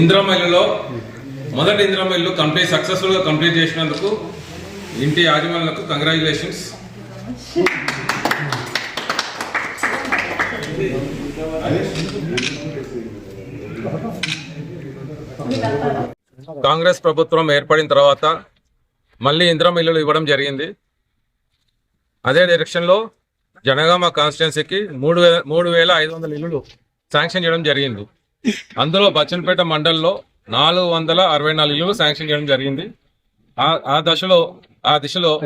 ఇందిరమ్మ మొదటి ఇందిరమ్మ కంప్లీట్ సక్సెస్ఫుల్గా కంప్లీట్ చేసినందుకు ఇంటి యాజమాన్యులకు కంగ్రాచులేషన్స్. కాంగ్రెస్ ప్రభుత్వం ఏర్పడిన తర్వాత మళ్ళీ ఇంద్రం ఇల్లులు ఇవ్వడం జరిగింది. అదే డైరెక్షన్లో జనగామ కాన్స్టిట్యున్సీకి మూడు వేల మూడు వేల ఐదు వందల ఇల్లులు శాంక్షన్ చేయడం జరిగింది. అందులో బచ్చన్పేట మండలంలో నాలుగు వందల అరవై నాలుగు ఇల్లులు శాంక్షన్ చేయడం జరిగింది. ఆ ఆ దశలో ఆ దిశలో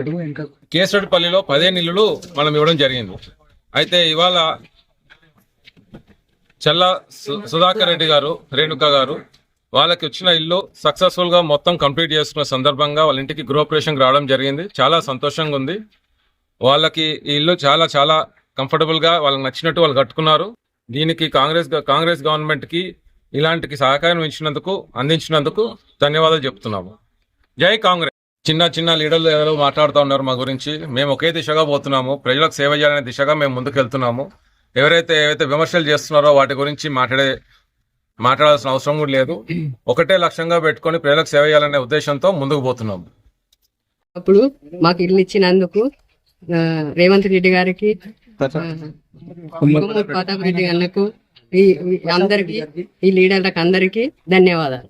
కేసరపల్లిలో పదిహేను ఇల్లులు మనం ఇవ్వడం జరిగింది. అయితే ఇవాళ చల్ల సు- సుధాకర్ రెడ్డి గారు రేణుక గారు వాళ్ళకి వచ్చిన ఇల్లు సక్సెస్ఫుల్గా మొత్తం కంప్లీట్ చేసుకున్న సందర్భంగా వాళ్ళ ఇంటికి గృహప్రవేశంకి రావడం జరిగింది. చాలా సంతోషంగా ఉంది. వాళ్ళకి ఈ ఇల్లు చాలా చాలా కంఫర్టబుల్గా వాళ్ళకి నచ్చినట్టు వాళ్ళు కట్టుకున్నారు. దీనికి కాంగ్రెస్ కాంగ్రెస్ గవర్నమెంట్కి సహకారం ఇచ్చినందుకు అందించినందుకు ధన్యవాదాలు చెప్తున్నాము. జై కాంగ్రెస్. చిన్న చిన్న లీడర్లు ఎవరో మాట్లాడుతూ ఉన్నారు మా గురించి. మేము ఒకే దిశగా పోతున్నాము. ప్రజలకు సేవ చేయాలనే దిశగా మేము ముందుకు వెళ్తున్నాము ఎవరైతే ఏవైతే విమర్శలు చేస్తున్నారో వాటి గురించి మాట్లాడే మాట్లాడాల్సిన అవసరం కూడా లేదు. ఒకటే లక్ష్యంగా పెట్టుకొని ప్రజలకు సేవ చేయాలనే ఉద్దేశంతో ముందుకు పోతున్నాము. అప్పుడు మాకు ఇల్లు ఇచ్చినందుకు రేవంత్ రెడ్డి గారికి ఈ ఈ అందరికి ఈ లీడర్లకు అందరికి ధన్యవాదాలు.